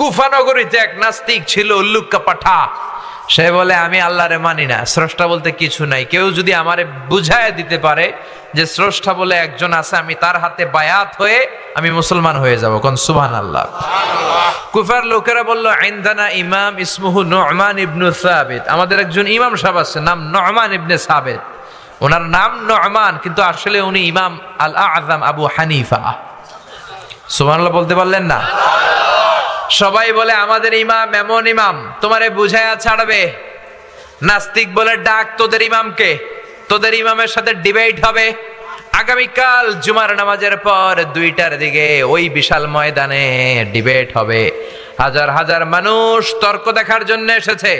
কুফানগরীতে এক নাস্তিক ছিল উল্লুক্কা পাঠা। সে বলে আমি আল্লাহরে মানি না। স্রষ্টা বলতে কিছু নাই। কেউ যদি আমারে বুঝায় দিতে পারে যে স্রষ্টা বলে একজন আছে আমি তার হাতে বায়াত হয়ে আমি মুসলমান হয়ে যাব। কোন সুবহান আল্লাহ কুফার লোকেরা বলল আইন্দানা ইমাম ইসমুহু নমান ইবনু সাবিত। আমাদের একজন ইমাম সাহেব আছে নাম নমান ইবনে সাবিত। ওনার নাম নমান কিন্তু আসলে উনি ইমাম আল আজম আবু হানিফা। সুবহানাল্লাহ বলতে পারলেন না? সবাই বলে, আমাদের ইমাম এমন ইমাম, তোমারে বুঝাইয়া ছাড়বে। নাস্তিক বলে, ডাক তোদের ইমামকে, তোদের ইমামের সাথে ডিবেট হবে। আগামীকাল জুমার নামাজের পর দুইটার দিকে ওই বিশাল ময়দানে ডিবেট হবে। হাজার হাজার মানুষ তর্ক দেখার জন্য এসেছে।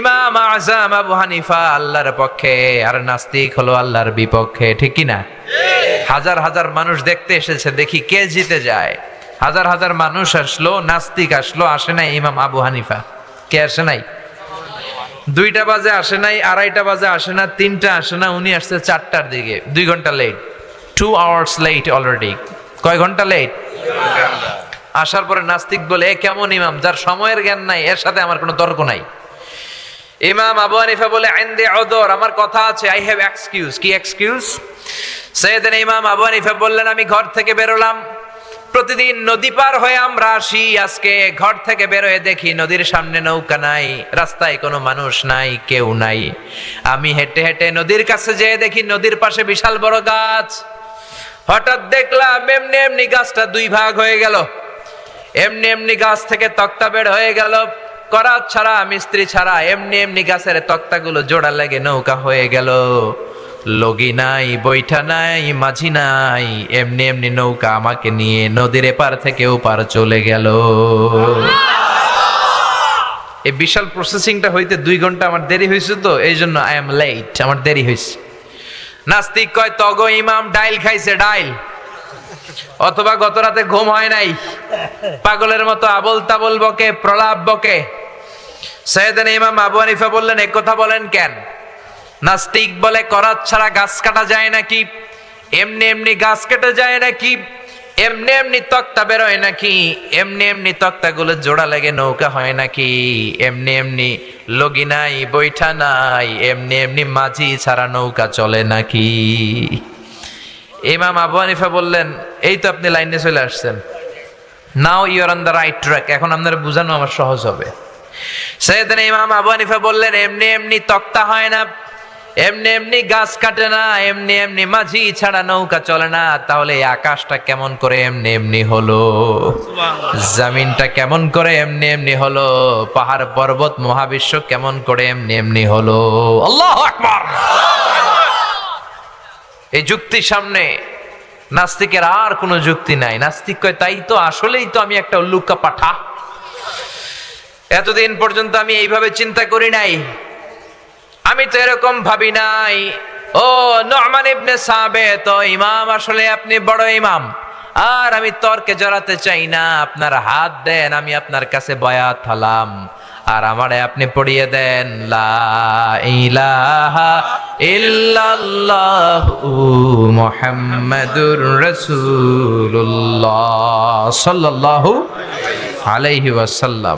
ইমাম আজম আবু হানিফা আল্লাহর পক্ষে, আর নাস্তিক হলো আল্লাহর বিপক্ষে, ঠিক কি না হাজার হাজার মানুষ দেখতে এসেছে, দেখি কে জিতে যায়। হাজার হাজার মানুষ আসলো, নাস্তিক আসলো, আসে নাই ইমাম আবু হানিফা। কে আসে নাই? দুইটা বাজে আসে নাই, আড়াইটা বাজে আসে না, তিনটা আসে না, উনি আসছে চারটার দিকে। দুই ঘণ্টা late two hours late already কয় ঘণ্টা লেট আসার পরে নাস্তিক বলে, এ কেমন ইমাম? যার সময়ের জ্ঞান নাই, এর সাথে আমার কোনো তর্ক নাই। ইমাম আবু হানিফা বলে, আইন্দে অদর, আমার কথা আছে আই হ্যাভ এক্সকিউজ কি এক্সকিউজ সেদিন ইমাম আবু হানিফা বললেন, আমি ঘর থেকে বেরোলাম। প্রতিদিন নদী পার হয়ে আমরা আসি। আজকে ঘর থেকে বেরোয় দেখি নদীর সামনে নৌকা নাই, রাস্তায় কোনো মানুষ নাই, কেউ নাই। আমি হেঁটে হেঁটে নদীর কাছে যেয়ে দেখি নদীর পাশে বিশাল বড় গাছ। হঠাৎ দেখলাম এমনি এমনি গাছটা দুই ভাগ হয়ে গেল। এমনি এমনি গাছ থেকে তক্তা বের হয়ে গেল। করাত ছাড়া, মিস্ত্রি ছাড়া এমনি এমনি গাছের তক্তাগুলো জোড়া লেগে নৌকা হয়ে গেল। লগি নাই, বৈঠা নাই, মাঝি নাই। এমনি এমনি নৌকা আমাকে নিয়ে নদীর এপার থেকে ওপার চলে গেল। এই বিশাল প্রসেসিংটা হইতে দুই ঘণ্টা আমার দেরি হয়েছে তো, এই জন্য আই এম লেট আমার দেরি হয়েছে। নাস্তিক কয়, তগ ইমাম, ডাইল খাইছে, ডাইল। অথবা গত রাতে ঘুম হয় নাই। পাগলের মতো আবল তাবল বকে, প্রলাপ বকে। সৈয়দান ইমাম আবু হানিফা বললেন এক কথা বলেন কেন? নাস্তিক বলে করাত ছাড়া গাছ কাটা যায় নাকি? এমনি এমনি গাছ কেটে যায় নাকি? এমনি এমনি তক্তা বেরোয় নাকি? এমনি এমনি তক্তাগুলো জোড়া লেগে নৌকা হয় নাকি? এমনি এমনি লগি নাই, বৈঠা নাই, এমনি এমনি মাঝি ছাড়া নৌকা চলে নাকি? ইমাম আবু হানিফা বললেন, এই তো আপনি লাইনে চলে আসছেন। Now you're on the right track এখন আপনার বোঝানো আমার সহজ হবে। সেদিন ইমাম আবু হানিফা বললেন, এমনি এমনি তক্তা হয় না এমনি এমনি গাছ কাটে না এমনি এমনি মাঝি ছাড়া নৌকা চলে না তাহলে এই আকাশটা কেমন করে এমনি এমনি হলো? জামিনটা কেমন করে এমনি এমনি হলো? পাহাড় পর্বত মহাবিশ্ব কেমন করে এমনি এমনি হলো? আল্লাহ আকবার! এই যুক্তির সামনে নাস্তিকের আর কোনো যুক্তি নাই। নাস্তিক কয় তাই তো আসলেই তো আমি একটা উল্লুকা পাঠা। এতদিন পর্যন্ত আমি এইভাবে চিন্তা করি নাই। আমি তো এরকম ভাবি নাই। ও নরমান ইবনে তো ইমাম, আসলে আপনি বড় ইমাম। আর আমি তর্কে জড়াতে চাই না, আপনার হাত দেন, আমি আপনার কাছে বয়াত হলাম। আর আমারে আপনি পড়িয়ে দেন, লা ইলাহা ইল্লাল্লাহু আলাইহি ওয়াসাল্লাম।